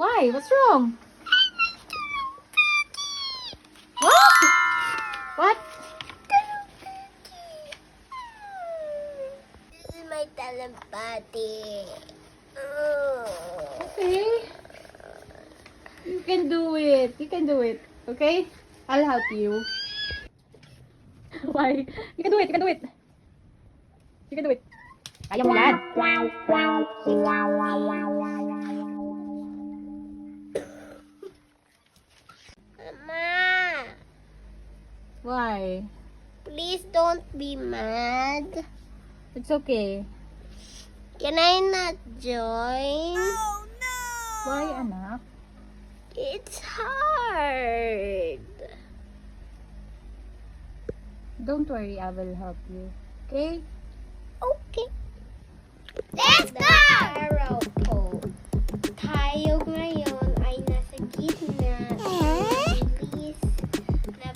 Why? What's wrong? What? What? This is my telepathy. Okay. You can do it. You can do it. Okay? I'll help you. Why? You can do it. You can do it. You can do it. Kaya mo yan. Why? please don't be mad. It's okay. Can I not join? Why, anak? It's hard. Don't worry, I will help you. Okay? Okay. Let's go! Araw po. Tayo ngayon ay nasa gitna ng bilis na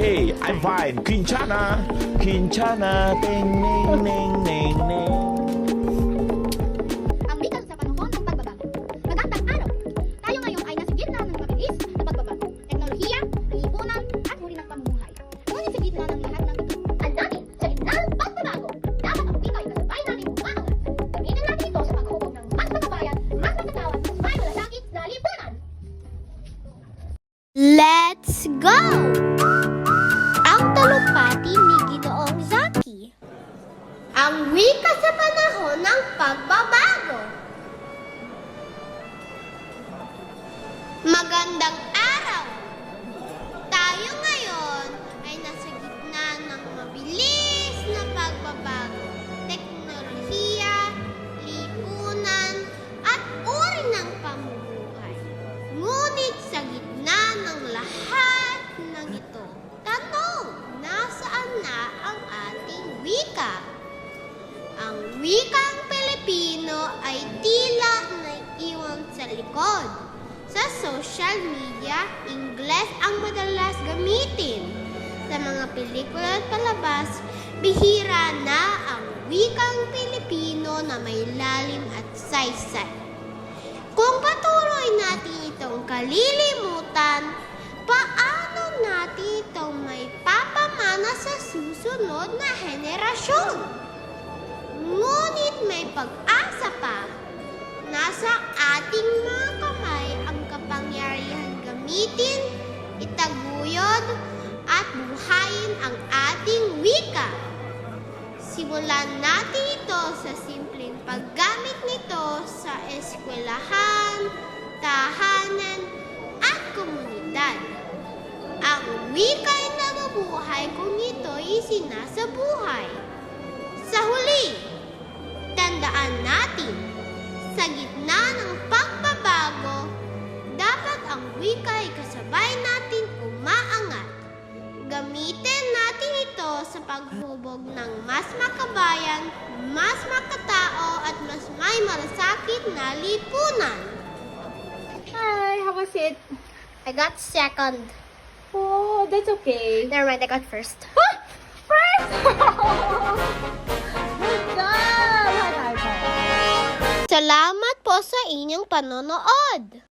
okay. I'm fine. Quinchana. Quinchana. Ting, ning, ning, ning, ning. ang sa panahon ng pagbabago. Magandang araw! Tayo ngayon ay nasa gitna ng mabilis na pagbabago. Teknolohiya, lipunan, at uri ng pamumuhay. Ngunit sa gitna ng lahat ng ito, ang natin sa gitna ng pagbabago. Dapat ang wika ay kasabay natin umaangat. Gamitin natin ito sa paghuhubog ng mas makabayan, mas makatawad, mas malasakit na lipunan. Let's go! Ang wika sa panahon ng pagbabago. Magandang araw! Tayo ngayon ay nasa gitna ng mabilis na pagbabago. Teknolohiya, lipunan, at uri ng pamumuhay. Ngunit sa gitna ng lahat ng ito, tanong, nasaan na ang ating wika? Ang wikang Pilipino ay tila naiiwan sa likod. Sa social media, Ingles ang madalas gamitin. Sa mga pelikula at palabas, bihira na ang wikang Pilipino na may lalim at saysay. Kung patuloy natin itong kalilimutan, paano natin itong may papamana sa susunod na henerasyon? Ngunit may pag-asa pa. Nasa ating mga kamay ang kapangyarihan gamitin, itaguyod, at buhayin ang ating wika. Simulan natin ito sa simpleng paggamit nito sa eskwelahan, tahanan, at komunidad. Ang wika ay nabubuhay kung ito'y sinasabuhay. Sa gitna ng pagbabago, dapat ang wika ay kasabay natin umaangat. Gamitin natin ito sa paghubog ng mas makabayan, mas makatao at mas may malasakit na lipunan. Hi, how was it? I got second. Oh, that's okay. Never mind, I got first. First! Salamat po sa inyong panonood.